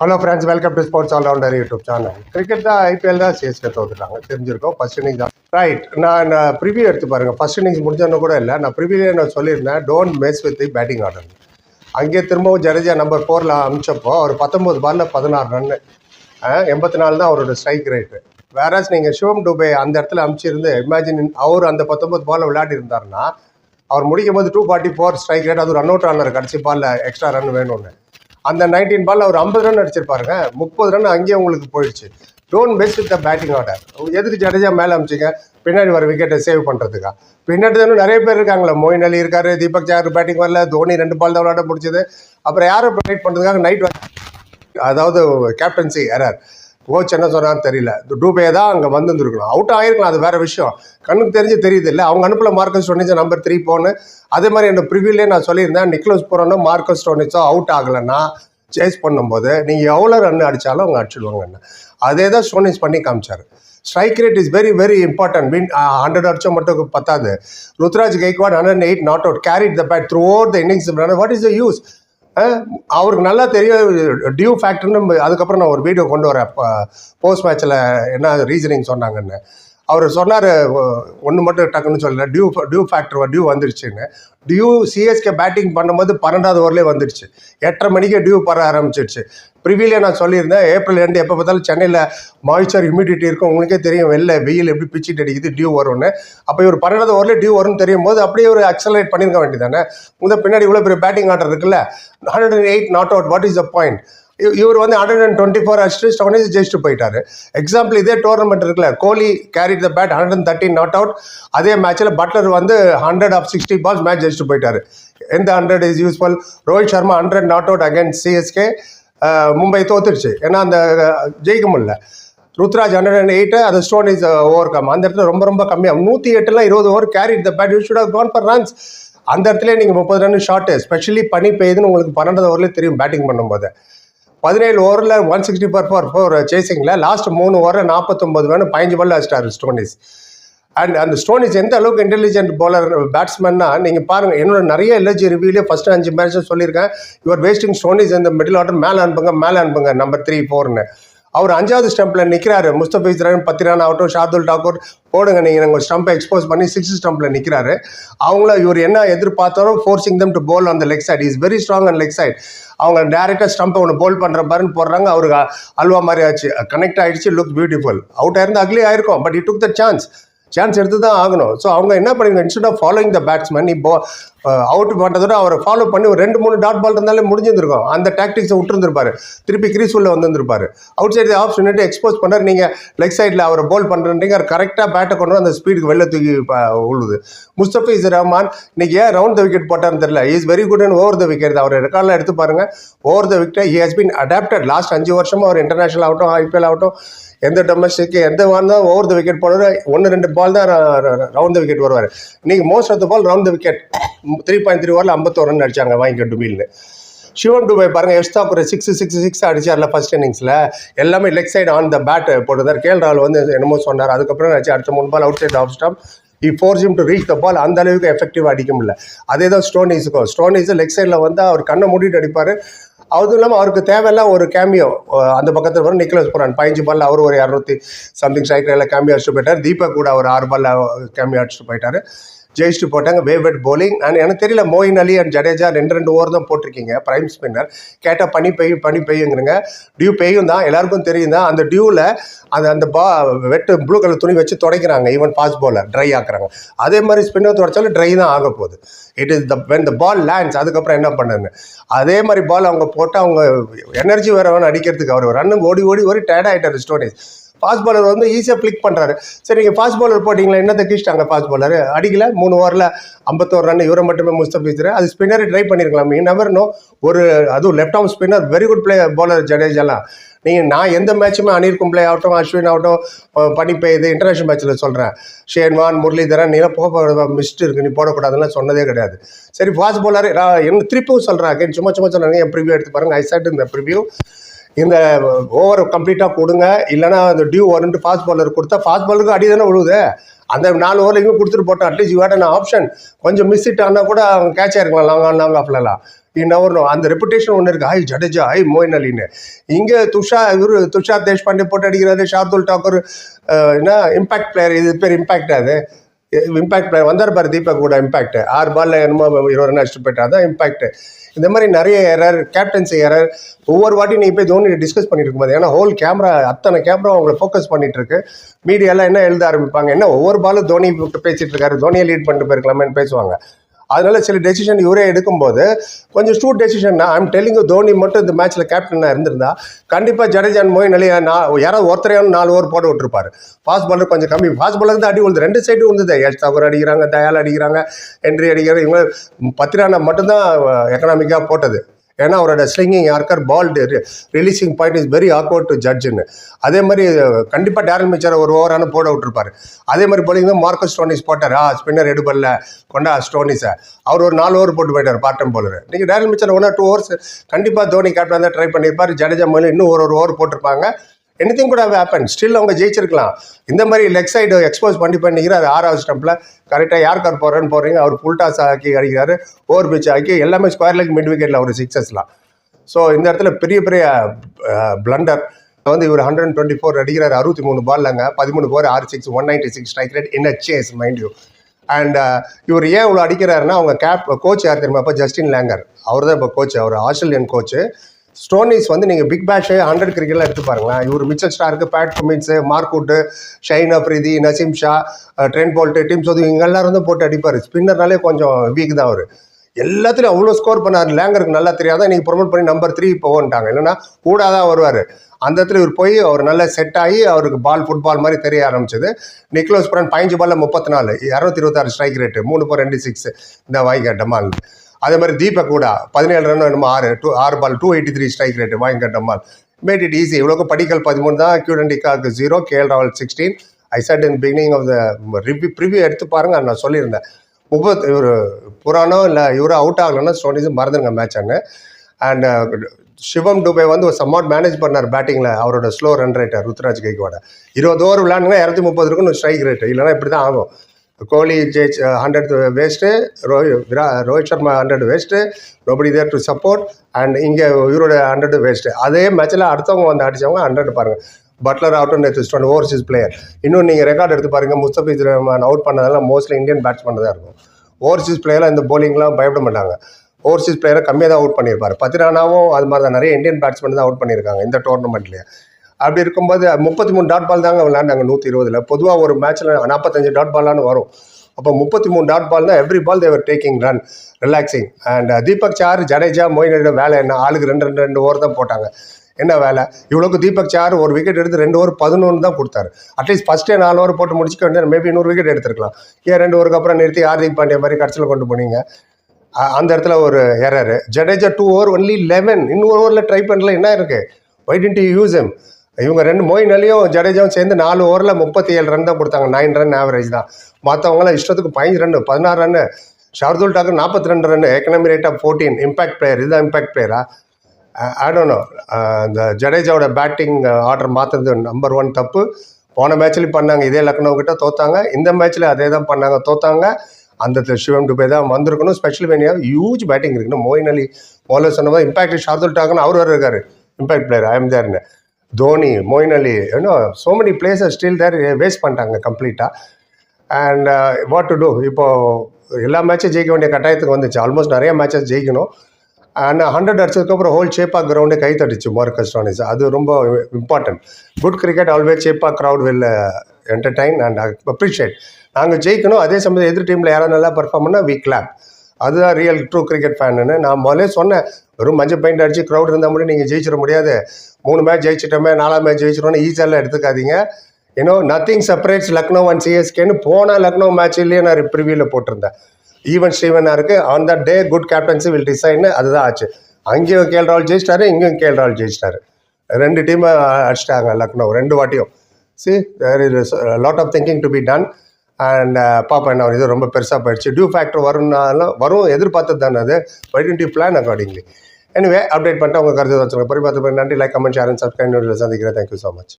Hello friends welcome to sports allrounder YouTube channel cricket தான் IPL தான் CSK தோத்துட்டாங்க தெரிஞ்சிருக்கோம். ஃபர்ஸ்ட் இன்னிங்ஸ் தான். ரைட் நான் ப்ரிவியூ எடுத்து பாருங்கள் ஃபர்ஸ்ட் இன்னிங்ஸ் முடிஞ்சோன்னு கூட இல்லை. நான் ப்ரிவியூலே நான் சொல்லியிருந்தேன்? Don't mess with the batting order அங்கே திரும்பவும் ஜடேஜா நம்பர் ஃபோரில் அமிச்சப்போ அவர் பத்தொம்போது பாலில் பதினாறு ரன்னு எண்பத்தி நாலு தான் அவரோட ஸ்ட்ரைக் ரேட்டு வேறாஸ் நீங்கள் சிவம் டுபே அந்த இடத்துல அமிச்சிருந்து இமேஜின் அவர் அந்த பத்தொம்பது பாலில் விளையாடி இருந்தாருன்னா அவர் முடிக்கும் போது two forty four strike rate அது ரன் அவுட் ஆனார் கடைசி பாலில் எக்ஸ்ட்ரா ரன் வேணும்னு. அந்த நைன்டீன் பால்ல அவர் ஐம்பது ரன் அடிச்சிருப்பாருங்க. முப்பது ரன் அங்கேயே உங்களுக்கு போயிடுச்சு. டோன்ட் பெஸ்ட் வித் த பேட்டிங் ஆர்டர் எதுக்கு ஜடேஜா மேலே அமிச்சிங்க? பின்னாடி வர விக்கெட்டை சேவ் பண்ணுறதுக்கா பின்னாடி தானே நிறைய பேர் இருக்காங்களே. மோயின் அலி இருக்காரு தீபக் சார் பேட்டிங் வரல தோனி ரெண்டு பால் தான் விளையாட முடிச்சது அப்புறம் யாரை ப்ரொவைட் பண்ணுறதுக்காக நைட் அதாவது கேப்டன்சி எரர் கோச் என்ன சொன்னான்னு தெரியல. டூபே தான் அங்கே வந்துருந்துருக்கணும். அவுட் ஆகிருக்கலாம் அது வேறு விஷயம். கண்ணுக்கு தெரிஞ்சு தெரியுது இல்லை. அவங்க அனுப்பல மார்க்கஸ் ஸ்டோனிச்சா நம்பர் த்ரீ போன்னு. அதே மாதிரி என்னோட ப்ரிவியூலே நான் சொல்லியிருந்தேன் நிக்லோஸ் போகிறோன்னா மார்க்கஸ் ஸ்டோனிச்சோ அவுட் ஆகலைன்னா சேஸ் பண்ணும்போது நீங்கள் எவ்வளோ ரன் அடித்தாலும் அவங்க அடிச்சிடுவாங்கன்னு அதே தான் ஸ்டோனிஸ் பண்ணி காமிச்சார். Strike rate is very very important mean hundred அடிச்சா மட்டும் பத்தாது. Ruturaj Gaikwad hundred eight not out carried the bat through over the innings what is the use அவருக்கு நல்லா தெரியும். டியூ ஃபேக்டர்னு அதுக்கப்புறம் நான் ஒரு வீடியோ கொண்டு வரேன். போஸ்ட் மேட்ச்சில் என்ன ரீசனிங் சொன்னாங்கன்னு. அவர் சொன்னார் ஒன்று மட்டும் டக்குன்னு சொல்லல. டியூ டியூ ஃபேக்டர் டியூ வந்துருச்சுன்னு. டியூ சிஎஸ்கே பேட்டிங் பண்ணும்போது பன்னெண்டாவது ஓவர்லேயே வந்துருச்சு. எட்டரை மணிக்கே டியூ பர ஆரம்பிச்சிருச்சு. ப்ரிவியூலே நான் சொல்லியிருந்தேன் ஏப்ரல் ரெண்டு எப்போ பார்த்தாலும் சென்னையில் மாய்ச்சர் ஹியூமிடிட்டி இருக்கும். உங்களுக்கே தெரியும் வெளில வெயில் எப்படி பிச்சுட்டு அடிக்குது டியூ வரும்னு. அப்போ இவர் பன்னெண்டாவது ஓவரில் டியூ வரும்னு தெரியும் போது அப்படியே ஒரு அக்சலரேட் பண்ணியிருக்க வேண்டியதானே முத பின்னாடி இவ்வளோ பெரிய பேட்டிங் ஆர்டர் இருக்குல்ல hundred and eight not out what is the point இவர் வந்து ஹண்ட்ரட் அண்ட் டுவெண்ட்டி ஃபோர் அடிச்சுட்டு ஸ்டோனேஜ் ஜெயிச்சுட்டு போயிட்டாரு. எக்ஸாம்பிள் இதே டோர்னமெண்ட் இருக்குல்ல Kohli carried the bat hundred and thirteen not out அதே மேட்ச்சில் பட்லர் வந்து hundred off sixty balls match ஜெயிச்சுட்டு போயிட்டாரு. எந்த hundred is useful Rohit Sharma hundred not out against CSK Mumbai தோத்துருச்சு. ஏன்னா அந்த ஜெயிக்க முடியல. ருத்ராஜ் ஹண்ட்ரட் அண்ட் எயிட்டு அது ஸ்டோன் இஸ் ஓவர் கம் அந்த இடத்துல ரொம்ப ரொம்ப கம்மியாக நூற்றி எட்டுலாம் இருபது over carried the bat you should have for runs அந்த இடத்துல நீங்கள் முப்பது ரன் ஷார்ட்டு ஸ்பெஷலி பனி பெய்யுதுன்னு உங்களுக்கு பன்னெண்டாவது ஓவர்லேயே தெரியும் பேட்டிங் பண்ணும்போது. பதினேழு ஓவரில் one sixty four four four சேசிங்கில் last மூணு ஓவரில் நாற்பத்தொம்பது வேணும் பதினஞ்சு பால் அடிச்சிட்டாரு ஸ்டோனிஸ் அண்ட் அந்த ஸ்டோனிஸ் எந்த அளவுக்கு இன்டெலிஜென்ட் bowler பேட்ஸ்மேன்னா நீங்கள் பாருங்கள் என்னோட நிறைய எல்ஜி ரிவ்யூலே ஃபஸ்ட்டு அஞ்சு மேட்ச்சும் சொல்லியிருக்கேன். யுவர் வேஸ்டிங் ஸ்டோனிஸ் இந்த மிடில் ஆர்டர் மேலே அனுப்புங்க மேலே அனுப்புங்க நம்பர் த்ரீ ஃபோர்னு அவர் அஞ்சாவது ஸ்டம்பில் நிற்கிறாரு முஸ்தபிஸ் ரன் பத்திரான் ஆகட்டும் ஷார்துல் டாக்கூர் போடுங்க நீங்கள் உங்கள் ஸ்டம்பை எக்ஸ்போஸ் பண்ணி சிக்ஸ் ஸ்டம்பில் நிற்கிறாரு அவங்கள இவர் என்ன எதிர்பார்த்தாரோ ஃபோர்சிங் தம் டு போல் அந்த leg side is very strong and leg side அவங்க டேரெக்டாக ஸ்டம்பை ஒன்று போல் பண்ணுற பாருன்னு போடுறாங்க. அவருக்கு அல்வா மாதிரி ஆச்சு. கனெக்ட் ஆகிடுச்சு லுக் பியூட்டிஃபுல் அவுட் ஆயிருந்து அக்லி ஆயிருக்கும் but he took the chance chance எடுத்து தான் ஆகணும். ஸோ அவங்க என்ன பண்ணிருங்க instead of following the batsman இப்போ அவுட் பண்ணுறதோட அவரை ஃபாலோ பண்ணி ஒரு ரெண்டு மூணு டாட் பால் இருந்தாலே முடிஞ்சிருந்திருக்கும். அந்த டாக்டிக்ஸை விட்டுருந்துருப்பாரு. திருப்பி கிரீஸ் உள்ள வந்திருப்பாரு அவுட் சைடு ஆஃப் சொல்லிட்டு எக்ஸ்போஸ் பண்ணார். நீங்கள் லெக் சைடில் அவரை போல் பண்ணுறீங்க அவர் கரெக்டாக பேட்டை கொண்டு வந்து அந்த ஸ்பீடுக்கு வெளில தூக்கி உழுது உழுது முஸ்தபிஸ் ரஹ்மான் இன்னைக்கு ஏன் ரவுண்ட் த விக்கெட் போட்டார்னு தெரியல. Is very good and over the wicket அவர் ரெக்கார்டில் எடுத்து பாருங்க. Over the wicket he has been adapted last அஞ்சு வருஷமும் அவர் இன்டர்நேஷனல் ஆகட்டும் ஐபிஎல் ஆகட்டும். எந்த டொமஸ்டிக்கு எந்த வாரம் தான் ஓவர் த விக்கெட் போடுவார் ஒன்று ரெண்டு பால் தான் ரவுண்ட் த விக்கெட் வருவார். இன்னைக்கு most of the ball round the wicket three point three ஓவரில் ஐம்பத்தோரு ரன் அடிச்சாங்க வாங்கிக்க டுபில்னு சிவம் டுபை பாருங்க ஒரு சிக்ஸ் சிக்ஸ் சிக்ஸ் அடிச்சார்ல ஃபர்ஸ்ட் இன்னிங்ஸில் எல்லாமே leg side on the pad போட்டிருந்தார். கேஎல் ராகுல் வந்து என்னமோ சொன்னார். அதுக்கப்புறம் ஆச்சு அடுத்த மூணு ball outside off stump he forces him to reach the ball அந்த அளவுக்கு எஃபெக்டிவாக அடிக்க முடியல. அதே தான் ஸ்டோனிஸுக்கும் ஸ்டோனிஸ் லெக் சைடில் வந்து அவர் கண்ணை மூடிட்டு அடிப்பார். அதுவும் இல்லாமல் அவருக்கு தேவையில்லாம் ஒரு கேமியோ அந்த பக்கத்தில் வரும் நிக்கலஸ் போறான் பதினஞ்சு பால்ல அவர் ஒரு இரநூத்தி சம்திங் ஸ்ட்ரைக்கரில் கேமியோ அடிச்சுட்டு போயிட்டார். தீபக் கூட அவர் ஆறு பால்ல கேமியோ அடிச்சுட்டு போயிட்டாரு. ஜெயிச்சுட்டு போட்டாங்க. வேவெட் போலிங் அண்ட் எனக்கு தெரியல மோயின் அலி அண்ட் ஜடேஜா ரெண்டு ரெண்டு ஓவர் தான் போட்டிருக்கீங்க பிரைம் ஸ்பின்னர் கேட்டால் பனி பெய்யும் பனி பெய்யுங்கிறங்க. டியூ பெய்யும் தான் எல்லாருக்கும் தெரியும் தான் அந்த டியூவில் அந்த அந்த பா வெட்டு ப்ளூ கலர் துணி வச்சு துடைக்கிறாங்க ஈவன் ஃபாஸ்ட் பாலர் ட்ரை ஆக்குறாங்க. அதே மாதிரி ஸ்பின்னர் துடைச்சாலும் ட்ரை தான் ஆக போகுது. It is the when the ball lands அதுக்கப்புறம் என்ன பண்ணுங்க அதே மாதிரி பால் அவங்க போட்டு அவங்க எனர்ஜி வேறு வேணும் அடிக்கிறதுக்கு அவர் ரன்னு ஓடி ஓடி ஓடி டயர்ட் ஆகிட்டார் ஸ்டோனேஜ் ஃபாஸ்ட் பாலர் வந்து ஈஸியாக ஃப்ளிக் பண்ணுறாரு சரி நீங்கள் ஃபாஸ்ட் பாலர் போட்டிங்களா என்ன தக்கிச்சிட்டாங்க ஃபாஸ்ட் பாலர் அடிக்கல மூணு ஓவரில் ஐம்பத்தோரு ரன் இவரை மட்டுமே முஸ்தபிச்சுரு அது ஸ்பின்னரை ட்ரை பண்ணியிருக்கலாம் மீ நவர்னோ நோ ஒரு அதுவும் left arm spinner very good player bowler ஜடேஜாலாம் நீங்கள் நான் எந்த மேட்சுமே அனில் கும்ப்ளே ஆகட்டும் அஸ்வின் ஆகட்டும் அஹ் பனி பெய்யுது இன்டர்நேஷனல் மேட்ச்சில் சொல்கிறேன் ஷேன்வான் முரளிதரன் நீலாம் போக மிஸ்ட் இருக்குது நீ போடக்கூடாதுன்னு சொன்னதே கிடையாது. சரி ஃபாஸ்ட் பாலர் என்ன திருப்பியும் சொல்கிறேன் சும்மா சும்மா சொல்கிறாங்க என் ப்ரிவியூ எடுத்து பாருங்கள் ஐ சாட் இந்த ப்ரிவியூ இந்த ஓவர் கம்ப்ளீட்டாக கொடுங்க. இல்லைன்னா அந்த டியூ வருன்ட்டு ஃபாஸ்ட் பாலர் கொடுத்தா ஃபாஸ்ட் பாலருக்கு அடி தானே விழுவுது. அந்த நாலு ஓவர் இங்கே கொடுத்துட்டு போட்டோம் அட்லீஸ்ட் யூ நான் ஆப்ஷன் கொஞ்சம் மிஸ் இட் ஆனால் கூட அவங்க கேட்ச் ஆயிருக்கலாம் லாங் ஆன் லாங் ஆஃப்லலாம் இன்னும் அந்த ரெப்புடேஷன் ஒன்று இருக்குது ஹாய் ஜடேஜா ஹாய் மோயின் அலின்னு. இங்கே துஷா இவர் துஷார் தேஷ்பாண்டே போட்டு அடிக்கிறாரு. ஷார்துல் டாக்கர் என்ன இம்பாக்ட் பிளேயர் இது பேர் இம்பாக்ட் அது. இம்பாக்ட் பிளேயர் வந்தார் பாரு தீபக் கூட இம்பாக்ட் ஆறு பாலில் என்னமோ இருபது ரன் அடிச்சுட்டு போயிட்டா தான் இம்பாக்ட் இந்த மாதிரி நிறைய எரர் கேப்டன்சி எரர் ஒவ்வொரு வாட்டி நீ போய் தோனி டிஸ்கஸ் பண்ணிட்டு இருக்கும்போது ஏன்னா ஹோல் கேமரா அத்தனை கேமரா அவங்கள ஃபோக்கஸ் பண்ணிட்டு இருக்கு. மீடியாலாம் என்ன எழுத ஆரம்பிப்பாங்க? என்ன ஒவ்வொரு பாலும் தோனி பேசிட்டு இருக்காரு. தோனியை லீட் பண்ணிட்டு போயிருக்கலாமேன்னு பேசுவாங்க. அதனால சில டெசிஷன் இவரே எடுக்கும்போது கொஞ்சம் sure decision I'm telling Dhoni மட்டும் இந்த மேட்ச்சில் கேப்டனாக இருந்திருந்தா கண்டிப்பாக ஜடேஜான் மோயின் அலி நான் யாராவது ஒருத்தரையான நாலு ஓவர் போட விட்டுருப்பாரு. ஃபாஸ்ட் பாலர் கொஞ்சம் கம்மி. ஃபாஸ்ட் பாலருக்கு தான் அடி விழுது ரெண்டு சைடு விழுந்தது யஷ் தாக்கூர் அடிக்கிறாங்க தயால் அடிக்கிறாங்க என்ட்ரி அடிக்கிறாங்க. இவங்க பத்திரானா மட்டும்தான் uh, எக்கனாமிக்காக போட்டது. ஏன்னா அவரோட slinging யாருக்கார் ball releasing point is very awkward to ஜட்ஜுன்னு அதே மாதிரி கண்டிப்பாக டேரல் மிச்சர் ஒரு ஓவரான போட விட்டுருப்பாரு. அதே மாதிரி போலிங் தான் மார்க்கஸ் ஸ்டோனிஸ் போட்டார். ஆ ஸ்பின்னர் எடுபடல. கொண்டா ஸ்டோனிஸை. அவர் ஒரு நாலு ஓவர் போட்டு போயிட்டார் பார்ட் டைம் போலர் நீங்கள் Daryl Mitchell one or two overs கண்டிப்பாக தோனி கேப்டன் தான் ட்ரை பண்ணியிருப்பார் ஜடேஜா மேலே இன்னும் ஒரு ஒரு ஓவர் போட்டிருப்பாங்க. எனிதிங் கூட ஹேப்பன் ஸ்டில் அவங்க ஜெயிச்சிருக்கலாம். இந்த மாதிரி லெக் சைடு எக்ஸ்போஸ் பண்ணி பண்ணிக்கிறார் ஆறாவது ஸ்டம்பில் கரெக்டாக யார் கார் போகிறேன்னு போகிறீங்க அவர் புல்டாஸ் ஆக்கி அடிக்கிறாரு. ஓவர் பிச் ஆக்கி எல்லாமே ஸ்கொயர் லெக் மிட் விக்கெட்டில் ஒரு சிக்ஸஸ்லாம் ஸோ இந்த இடத்துல பெரிய பெரிய பிளண்டர் வந்து இவர் ஹண்ட்ரட் டுவெண்ட்டி ஃபோர் அடிக்கிறார். அறுபத்தி மூணு பால்லாங்க பதிமூணு போர் ஆறு six one ninety six strike rate in chase mind you and இவர் ஏன் இவ்வளோ அடிக்கிறாருன்னா அவங்க கேப் கோச் யார் தெரியுமா? இப்போ ஜஸ்டின் லேங்கர் அவர் தான் இப்போ கோச் அவர் ஆஸ்திரேலியன் கோச்சு ஸ்டோனிஸ் வந்து நீங்கள் பிக் பேஷ் ஹண்ட்ரட் கிரிக்கெட்லாம் எடுத்து பாருங்களேன். இவர் மிச்சல் ஸ்டாருக்கு Pat Cummins Mark Wood Shaheen Afridi Naseem Shah Trent Boult team Southee இவங்க எல்லாரும் தான் போட்டு அடிப்பார். ஸ்பின்னர்னாலே கொஞ்சம் வீக் தான் அவர். எல்லாத்துலையும் அவ்வளோ ஸ்கோர் பண்ணார். லேங்கருக்கு நல்லா தெரியாத? நீங்கள் ப்ரொமோட் பண்ணி நம்பர் த்ரீ போகன்ட்டாங்க இல்லைன்னா கூட தான் வருவார். அந்த இடத்துல இவர் போய் அவர் நல்லா செட் ஆகி அவருக்கு பால் ஃபுட்பால் மாதிரி தெரிய ஆரம்பிச்சது. நிக்லோஸ் புரன் பதினஞ்சு பாலில் முப்பத்தி நாலு. இரநூத்தி இருபத்தாறு ஸ்ட்ரைக் ரேட்டு மூணு போர் ரெண்டு சிக்ஸ் இந்த வாங்கிக்க டமால். அதே மாதிரி தீபக் கூட பதினேழு ரன் என்னமோ ஆறு டூ ஆறு ball two eighty three strike rate வாங்கிக்க டமால் மேட் இட் ஈஸி இவ்வளோக்கு படிக்கல் பதிமூணு தான் கியூடண்டிக்காக்கு zero KL Rahul sixteen I said in beginning of the review preview எடுத்து பாருங்க நான் சொல்லியிருந்தேன். முப்பத் இவர் புராணம் இல்லை இவரும் அவுட் ஆகலைன்னா ஸ்டோனிஸ் மறந்துடுங்க match and uh, Shivam Dube வந்து ஒரு சம்மாட் மேனேஜ் பண்ணார் பேட்டிங்கில் அவரோட ஸ்லோ ரன் ரேட்டை ருத்ராஜ் கைக்கோட இருபது ஓவர் விளையாடுங்க இரநூத்தி முப்பது இருக்குன்னு ஸ்ட்ரைக் ரேட்டு இல்லைன்னா இப்படி தான் ஆகும். கோலி ஜெயிச் ஹண்ட்ரட் வேஸ்ட்டு ரோஹி விரா Rohit Sharma hundred waste nobody there to support and இங்கே இவரோட ஹண்ட்ரட் வேஸ்ட்டு அதே மேட்ச்சில் அடுத்தவங்க வந்து அடித்தவங்க ஹண்ட்ரட் பாருங்கள் பட்லர் அவுட் நேற்று ஸ்டோன் ஓவர்சீஸ் பிளேயர் இன்னும் நீங்கள் ரெக்கார்ட் எடுத்து பாருங்கள் முஸ்தபிஸ் ரஹ்மான் அவுட் பண்ணதெல்லாம் மோஸ்ட்லி இந்தியன் பேட்ஸ்மேன் தான் இருக்கும். ஓவர்சீஸ் பிளேயரில் இந்த போலிங்லாம் பயப்பட மாட்டாங்க. ஓவர்சீஸ் பிளேயரை கம்மியாக தான் அவுட் பண்ணியிருப்பார். பத்திரானாவும் அது மாதிரி தான். நிறைய இந்தியன் பேட்ஸ்மேன் தான் அவுட் பண்ணியிருக்காங்க இந்த டோர்னமெண்ட்லேயே அப்படி இருக்கும்போது முப்பத்தி மூணு டாட் பால் தாங்க விளையாண்டாங்க நூற்றி இருபதில். பொதுவாக ஒரு மேட்ச்சில் நாற்பத்தஞ்சு டாட் பாலான்னு வரும். அப்போ முப்பத்தி மூணு டாட் பால் தான் every ball they are taking run relaxing and Deepak Chahar Jadeja Moeen வேலை என்ன? ஆளுக்கு ரெண்டு ரெண்டு ரெண்டு ஓவர் தான் போட்டாங்க. என்ன வேலை? இவ்வளோக்கு தீபக் சார் ஒரு விக்கெட் எடுத்து ரெண்டு ஓவர் பதினொன்று தான் கொடுத்தாரு. அட்லீஸ்ட் ஃபஸ்ட்டே நாலு ஓவர் போட்டு முடிச்சுக்க வேண்டிய மேபி இன்னொரு விக்கெட் எடுத்துருக்கலாம். ஏன் ரெண்டு ஓவருக்கு அப்புறம் நிறுத்தி ஹார்திக் பாண்டியா மாதிரி கடைசியில் கொண்டு போனீங்க? அந்த இடத்துல ஒரு error Jadeja two over only eleven இன்னொரு ஓவரில் ட்ரை பண்ணல. என்ன இருக்கு? ஒய் டென்ட் யூஸ் எம் இவங்க ரெண்டு மோயின் அலியும் ஜடேஜாவும் சேர்ந்து நாலு ஓவரில் முப்பத்தி ஏழு ரன் தான் கொடுத்தாங்க. நைன் ரன் ஆவரேஜ் தான். மற்றவங்களாம் இஷ்டத்துக்கு பதினஞ்சு ரன் பதினாறு ரன் ஷார்துல் டாக்கர் நாற்பத்தி ரெண்டு run economy rate of fourteen impact player இதுதான் இம்பாக்ட் பிளேயரா ஆடணும் இந்த ஜடேஜாவோட பேட்டிங் ஆர்டர் மாற்றுறது நம்பர் ஒன் தப்பு. போன மேட்ச்லேயும் பண்ணாங்க இதே லக்னோக்கிட்ட தோத்தாங்க. இந்த மேட்ச்சில் அதே தான் பண்ணாங்க தோத்தாங்க. அந்த சிவம் டுபே தான் வந்திருக்கணும். ஸ்பெஷல் வேணியா ஹியூஜ் பேட்டிங் இருக்குன்னு மோயின் அலி மோலர் சொன்ன மாதிரி இம்பாக்ட் ஷார்துல் டாக்கர்னு அவர் வேறு இருக்கார். Impact player I'm தேர்னு Dhoni Moeen Ali you know so many places still there waste பண்ணிட்டாங்க கம்ப்ளீட்டாக அண்ட் வாட் டு டூ இப்போ எல்லா மேட்சும் ஜெயிக்க வேண்டிய கட்டாயத்துக்கு வந்துச்சு. ஆல்மோஸ்ட் நிறைய மேட்சஸ் ஜெயிக்கணும். அண்ட் ஹண்ட்ரட் அடிச்சதுக்கப்புறம் ஹோல் சேப்பாக கிரவுண்டே கை தட்டுச்சு மார்க்கஸ் ஸ்டோனிஸ் அது ரொம்ப important good cricket always Chepauk crowd will entertain and appreciate நாங்கள் ஜெயிக்கணும். அதே சமயம் எதிர் டீமில் யாராவது நல்லா பர்ஃபார்ம் பண்ணால் வி கிளாப் அதுதான் ரியல் ட்ரூ கிரிக்கெட் ஃபேனுன்னு நான் முதலே சொன்னேன் வெறும் மஞ்சள் பெயிண்ட் அடிச்சு க்ரௌட் இருந்தால் மட்டும் நீங்கள் ஜெயிச்சிட முடியாது. மூணு மேட்ச் ஜெயிச்சிட்டோமே நாலாம் மேட்ச் ஜெயிச்சிட்டோம்னு ஈஸியெல்லாம் எடுத்துக்காதீங்க. ஏன்னோ நத்திங் செப்பரேட்ஸ் லக்னோ அண்ட் சிஎஸ்கேன்னு போன லக்னோ மேட்ச்லேயே நான் ப்ரிவியூவில் போட்டிருந்தேன். ஈவன் ஸ்டீவனா இருக்குது on the day good captaincy will டிசைன்னு அதுதான் ஆச்சு. அங்கேயும் கேஎல் ராகுல் ஜெயிச்சிட்டாரு இங்கேயும் கேஎல் ராகுல் ஜெயிச்சிட்டாரு. ரெண்டு டீமை அடிச்சிட்டாங்க லக்னோ ரெண்டு வாட்டியும். See there is lot of thinking to be done and பாப்பா என்ன இது ரொம்ப பெருசாக போயிடுச்சு. டியூ ஃபேக்டர் வரும்னாலும் வரும் எதிர்பார்த்தது தானே அது? வை பிளான் அக்கார்டிங்லி எனிவே அப்டேட் பண்ணிட்டு உங்கள் கருத்து வச்சுருக்கோம் பொறி நன்றி. Like comment share and subscribe சந்திக்கிறேன். Thank you so much